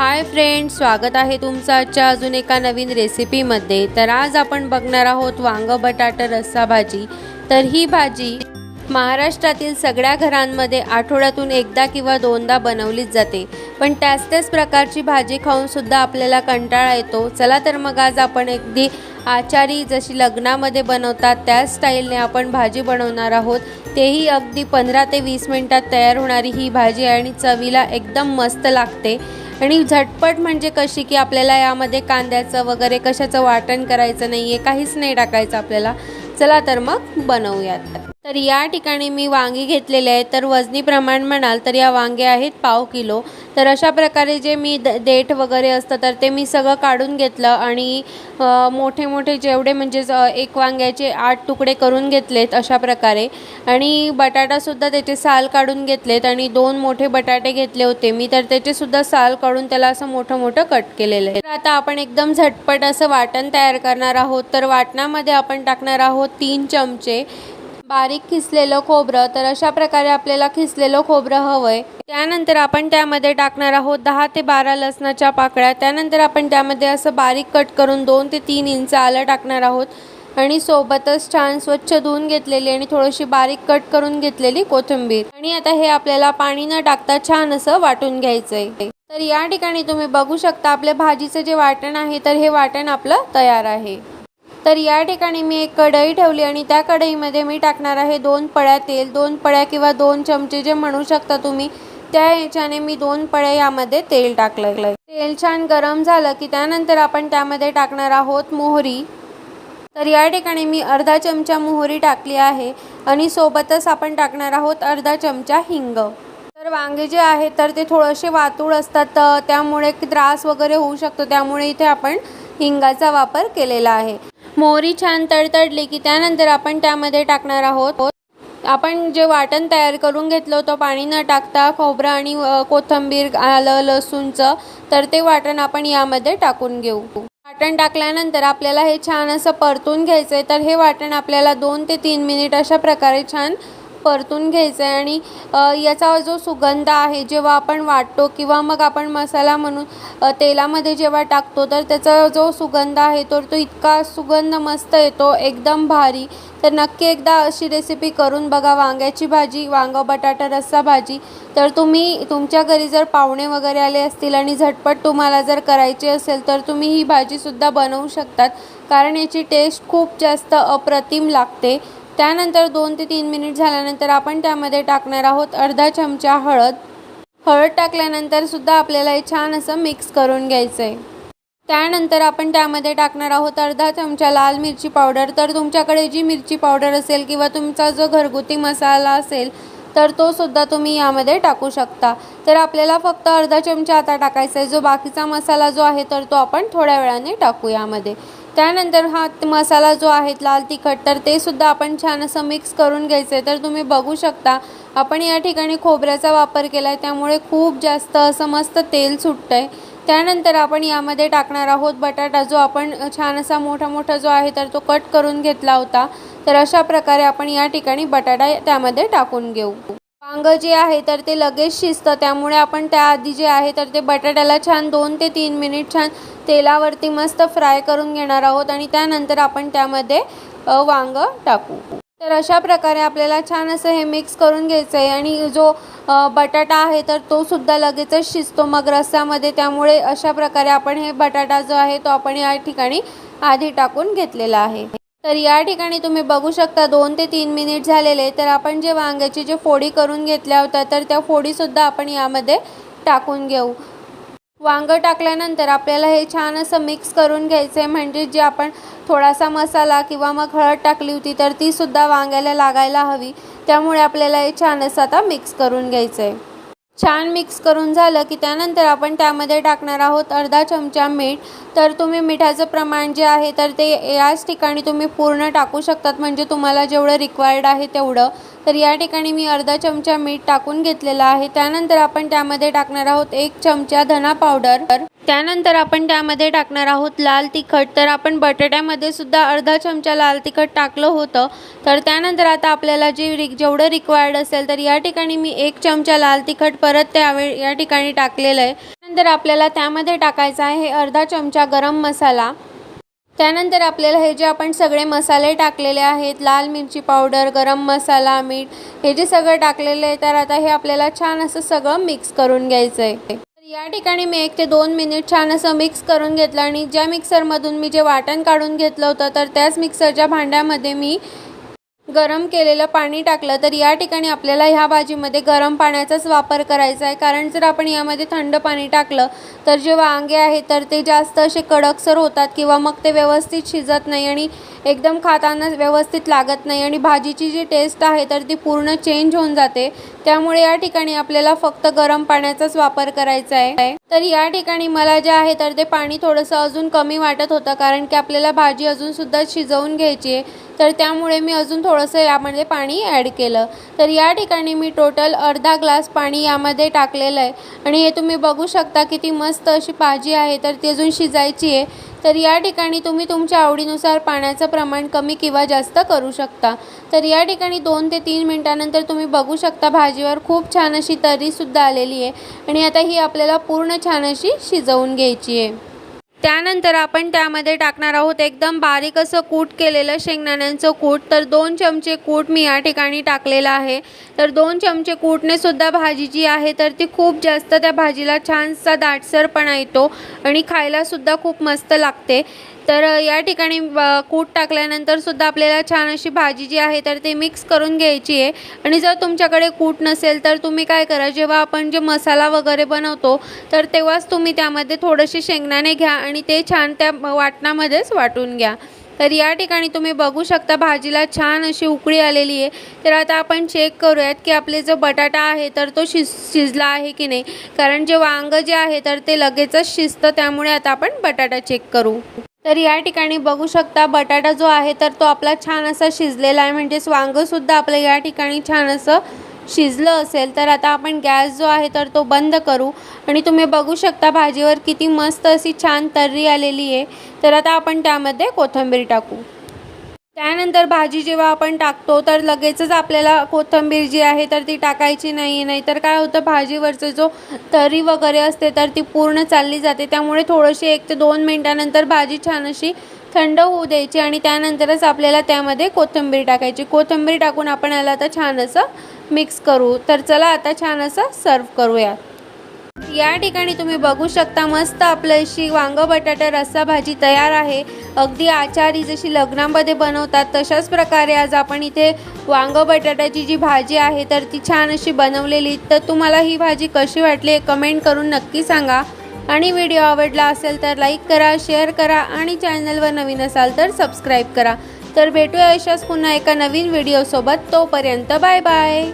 Hi friend स्वागत आहे तुमचं आजच्या अजून एका नवीन रेसिपीमध्ये. तर आज आपण बघणार आहोत वांग बटाटा रस्सा भाजी. तर ही भाजी महाराष्ट्रातील सगळ्या घरांमध्ये आठवड्यातून एकदा किंवा दोनदा बनवलीच जाते. पण त्याच त्याच प्रकारची भाजी खाऊनसुद्धा आपल्याला कंटाळा येतो. चला तर मग आज आपण अगदी आचारी जशी लग्नामध्ये बनवतात त्याच स्टाईलने आपण भाजी बनवणार आहोत. तेही अगदी पंधरा ते वीस मिनटात तयार होणारी ही भाजी आणि चवीला एकदम मस्त लागते. आणि झटपट म्हणजे कशी की आपल्याला यामध्ये कांद्याचं वगैरे कशाचं वाटण करायचं नाही आहे काहीच नाही टाकायचं आपल्याला. चला तर मग बनवूयात. तर या ठिकाणी मी वांगी घेतलेले आहेत तर वजनी प्रमाण म्हणाल तर या वांगे आहेत पाव किलो. तर अशा प्रकारे जे मी द देठ वगैरे असतं तर ते मी सगळं काढून घेतलं आणि मोठे मोठे जेवढे म्हणजे एक वांग्याचे आठ तुकडे करून घेतलेत अशा प्रकारे. आणि बटाटासुद्धा त्याचे साल काढून घेतलेत आणि दोन मोठे बटाटे घेतले होते मी तर त्याचेसुद्धा साल काढून त्याला असं मोठं मोठं कट केलेलं आहे. तर आता आपण एकदम झटपट असं वाटण तयार करणार आहोत. तर वाटणामध्ये आपण टाकणार आहोत तीन चमचे. बारीक खिसलेलं खोबरं तर अशा प्रकारे आपल्याला खिसलेलं खोबरं हवंय. त्यानंतर आपण त्यामध्ये टाकणार आहोत दहा ते बारा लसणाच्या पाकळ्या. त्यानंतर आपण त्यामध्ये असं बारीक कट करून दोन ते तीन इंच आलं टाकणार आहोत. आणि सोबतच छान स्वच्छ धुवून घेतलेली आणि थोडीशी बारीक कट करून घेतलेली कोथिंबीर. आणि आता हे आपल्याला पाणी न टाकता छान असं वाटून घ्यायचंय. तर या ठिकाणी तुम्ही बघू शकता आपल्या भाजीचं जे वाटण आहे तर हे वाटण आपलं तयार आहे. तर या ठिकाणी मी एक कढई ठेवली आणि त्या कढईमध्ये मी टाकणार आहे दोन पळ्या तेल दोन पळ्या किंवा दोन चमचे जे म्हणू शकता तुम्ही त्या ह्याच्याने मी दोन पळ्या यामध्ये तेल टाकलेलं आहे तेल छान गरम झालं की त्यानंतर आपण त्यामध्ये टाकणार आहोत मोहरी. तर या ठिकाणी मी अर्धा चमचा मोहरी टाकली आहे आणि सोबतच आपण टाकणार आहोत अर्धा चमचा हिंग. तर वांगे जे आहेत तर ते थोडेसे वातूळ असतात त्यामुळे त्रास वगैरे होऊ शकतो त्यामुळे इथे आपण हिंगाचा वापर केलेला आहे. मोहरी छान तडतडली की त्यानंतर आपण त्यामध्ये टाकणार आहोत. आपण जे वाटण तयार करून घेतलं होतं पाणी न टाकता खोबरं आणि कोथंबीर आलं लसूणचं तर ते वाटण आपण यामध्ये टाकून घेऊ. वाटण टाकल्यानंतर आपल्याला हे छान असं परतून घ्यायचं आहे तर हे वाटण आपल्याला दोन ते तीन मिनिट अशा प्रकारे छान परतून घ्यायचं आहे आणि याचा जो सुगंध आहे जेव्हा आपण वाटतो किंवा मग आपण मसाला म्हणून तेलामध्ये जेव्हा टाकतो तर त्याचा जो सुगंध आहे तर तो इतका सुगंध मस्त येतो एकदम भारी. तर नक्की एकदा अशी रेसिपी करून बघा वांग्याची भाजी वांगं बटाटा रस्सा भाजी. तर तुम्ही तुमच्या घरी जर पाहुणे वगैरे आले असतील आणि झटपट तुम्हाला जर करायची असेल तर तुम्ही ही भाजीसुद्धा बनवू शकतात. कारण याची टेस्ट खूप जास्त अप्रतिम लागते. त्यानंतर दोन ते तीन मिनिट झाल्यानंतर आपण त्यामध्ये टाकणार आहोत अर्धा चमचा हळद. हळद टाकल्यानंतर सुद्धा आपल्याला हे छान असं मिक्स करून घ्यायचं आहे त्यानंतर आपण त्यामध्ये टाकणार आहोत अर्धा चमचा लाल मिरची पावडर. तर तुमच्याकडे जी मिरची पावडर असेल किंवा तुमचा जो घरगुती मसाला असेल तर तो सुद्धा तुम्ही यामध्ये टाकू शकता. तर आपल्याला फक्त अर्धा चमचा आता टाकायचा आहे जो बाकीचा मसाला जो आहे तर तो आपण थोड्या वेळाने टाकू यामध्ये. त्यानंतर हा मसाला जो आहे लाल तिखट तर ते सुद्धा आपण छान असं मिक्स करून घ्यायचं आहे तर तुम्ही बघू शकता आपण या ठिकाणी खोबऱ्याचा वापर केला आहे त्यामुळे खूप जास्त असं मस्त तेल सुटतं आहे त्यानंतर आपण यामध्ये टाकणार आहोत बटाटा जो आपण छान असा मोठा मोठा जो आहे तर तो कट करून घेतला होता. तर अशा प्रकारे आपण या ठिकाणी बटाटा त्यामध्ये टाकून घेऊ. वांग जे आहे तर ते लगेच शिजतं. त्यामुळे आपण त्याआधी जे आहे तर ते बटाट्याला छान दोन ते तीन मिनिट छान तेलावरती मस्त फ्राय करून घेणार आहोत आणि त्यानंतर आपण त्यामध्ये वांग टाकू. तर अशा प्रकारे आपल्याला छान असं हे मिक्स करून घ्यायचं आहे आणि जो बटाटा आहे तर तो सुद्धा लगेचच शिजतो मग रस्स्यामध्ये त्यामुळे अशा प्रकारे आपण हे बटाटा जो आहे तो आपण या ठिकाणी आधी टाकून घेतलेला आहे. तर या ठिकाणी तुम्ही बघू शकता दोन ते तीन मिनिट झालेले तर आपण जे वांग्याची जे फोडी करून घेतल्या होत्या तर त्या फोडीसुद्धा आपण यामध्ये टाकून घेऊ. वांगं टाकल्यानंतर आपल्याला हे छान असं मिक्स करून घ्यायचं आहे म्हणजे जे आपण थोडासा मसाला किंवा मग हळद टाकली होती तर तीसुद्धा वांग्याला लागायला हवी. त्यामुळे आपल्याला हे छान असं आता मिक्स करून घ्यायचं आहे छान मिक्स करून झालं की त्यानंतर आपण त्यामध्ये टाकणार आहोत अर्धा चमचा मीठ. तर तुम्ही मिठाचं प्रमाण जे आहे तर ते याच ठिकाणी तुम्ही पूर्ण टाकू शकतात. म्हणजे तुम्हाला जेवढं रिक्वायर्ड आहे तेवढं. तर या ठिकाणी मी अर्धा चमचा मीठ टाकून घेतलेला आहे. त्यानंतर आपण त्यामध्ये टाकणार आहोत एक चमचा धना पावडर त्यानंतर आपण त्यामध्ये टाकणार आहोत लाल तिखट. तर आपण बटाट्यामध्ये सुद्धा अर्धा चमचा लाल तिखट टाकलं होतं. तर त्यानंतर आता आपल्याला जे रि जेवढं रिक्वायर्ड असेल तर या ठिकाणी मी एक चमचा लाल तिखट परत त्यावेळी या ठिकाणी टाकलेलं आहे. नंतर आपल्याला त्यामध्ये टाकायचं आहे अर्धा चमचा गरम मसाला. त्यानंतर आपल्याला हे जे आपण सगळे मसाले टाकलेले आहेत लाल मिरची पावडर गरम मसाला मीठ हे जे सगळं टाकलेलं आहे तर आता हे आपल्याला छान असं सगळं मिक्स करून घ्यायचं आहे. या ठिकाणी मी एक ते दोन मिनिट छान असं मिक्स करून घेतलं आणि ज्या मिक्सरमधून मी जे वाटण काढून घेतलं होतं तर त्याच मिक्सरच्या भांड्यामध्ये मी गरम केलेलं पाणी टाकलं तर या ठिकाणी आपल्याला ह्या भाजीमध्ये गरम पाण्याचाच वापर करायचा आहे. कारण जर आपण यामध्ये थंड पाणी टाकलं तर जे वांगे आहेत तर ते जास्त असे कडकसर होतात किंवा मग ते व्यवस्थित शिजत नाही आणि एकदम खाताना व्यवस्थित लागत नाही आणि भाजीची जी टेस्ट आहे तर ती पूर्ण चेंज होऊन जाते. त्यामुळे या ठिकाणी आपल्याला फक्त गरम पाण्याचाच वापर करायचा आहे. तर या ठिकाणी मला जे आहे तर ते पाणी थोडंसं अजून कमी वाटत होतं कारण की आपल्याला भाजी अजूनसुद्धा शिजवून घ्यायची आहे. तर त्यामुळे मी अजून थोडंसं यामध्ये पाणी ॲड केलं. तर या ठिकाणी मी टोटल अर्धा ग्लास पाणी यामध्ये टाकलेलं आहे. आणि हे तुम्ही बघू शकता किती मस्त अशी भाजी आहे तर ती अजून शिजायची आहे. तर या ठिकाणी तुम्ही तुमच्या आवडीनुसार पाण्याचं प्रमाण कमी किंवा जास्त करू शकता. तर या ठिकाणी दोन ते तीन मिनटानंतर तुम्ही बघू शकता भाजीवर खूप छान अशी तरीसुद्धा आलेली आहे. आणि आता ही आपल्याला पूर्ण छान अशी शिजवून घ्यायची आहे. त्यानंतर आपण त्यामध्ये टाकणार आहोत एकदम बारीक असं कूट केलेलं शेंगदाण्यांचं कूट. तर दोन चमचे कूट मी या ठिकाणी टाकलेलं आहे. तर दोन चमचे कूटने सुद्धा भाजी जी आहे तर ती खूप जास्त त्या भाजीला छानसा दाटसरपणा येतो आणि खायलासुद्धा खूप मस्त लागते. तर या ठिकाणी कूट टाकल्यानंतर सुद्धा आपल्याला छान अशी भाजी जी आहे तर ती मिक्स करून घ्यायची आहे. आणि जर तुमच्याकडे कूट नसेल तर तुम्ही काय करा जेव्हा आपण जे मसाला वगैरे बनवतो तर तेव्हाच तुम्ही त्यामध्ये थोडेसे शेंगदाणे घ्या आणि ते छान त्या वाटणामध्येच वाटून घ्या. तर या ठिकाणी तुम्ही बघू शकता भाजीला छान अशी उकळी आलेली आहे. तर आता आपण चेक करूयात की आपले जो बटाटा आहे तर तो शिज शिजला आहे की नाही. कारण जे वांग जे आहे तर ते लगेचच शिजतं त्यामुळे आता आपण बटाटा चेक करू. तर या ठिकाणी बघू शकता बटाटा जो आहे तर तो आपला छान असा शिजलेला आहे. म्हणजेच वांगंसुद्धा आपलं या ठिकाणी छान असं शिजलं असेल. तर आता आपण गॅस जो आहे तर तो बंद करू. आणि तुम्ही बघू शकता भाजीवर किती मस्त अशी छान तर्री आलेली आहे. तर आता आपण त्यामध्ये कोथिंबीर टाकू. त्यानंतर भाजी जेव्हा आपण टाकतो तर लगेचच आपल्याला कोथिंबीर जी आहे तर ती टाकायची नाही. नाहीतर काय होतं भाजीवरचं जो तरी वगैरे असते तर ती पूर्ण चालली जाते. त्यामुळे थोडीशी एक ते दोन मिनटानंतर भाजी छान अशी थंड होऊ द्यायची आणि त्यानंतरच आपल्याला त्यामध्ये कोथिंबीर टाकायची. कोथिंबीर टाकून आपण याला आता छान असं मिक्स करू. तर चला आता छान असं सर्व करूया या ठिकाणी तुम्ही बघू शकता मस्त आपलं अशी वांग बटाटा रस्सा भाजी तयार आहे. अगदी आचारी जशी लग्नामध्ये बनवतात तशाच प्रकारे आज आपण इथे वांग बटाट्याची जी भाजी आहे तर ती छान अशी बनवलेली. तर तुम्हाला ही भाजी कशी वाटली कमेंट करून नक्की सांगा. आणि व्हिडिओ आवडला असेल तर लाईक करा शेअर करा आणि चॅनलवर नवीन असाल तर सबस्क्राईब करा. तर भेटूया अशाच पुन्हा एका नवीन व्हिडिओसोबत तोपर्यंत बाय बाय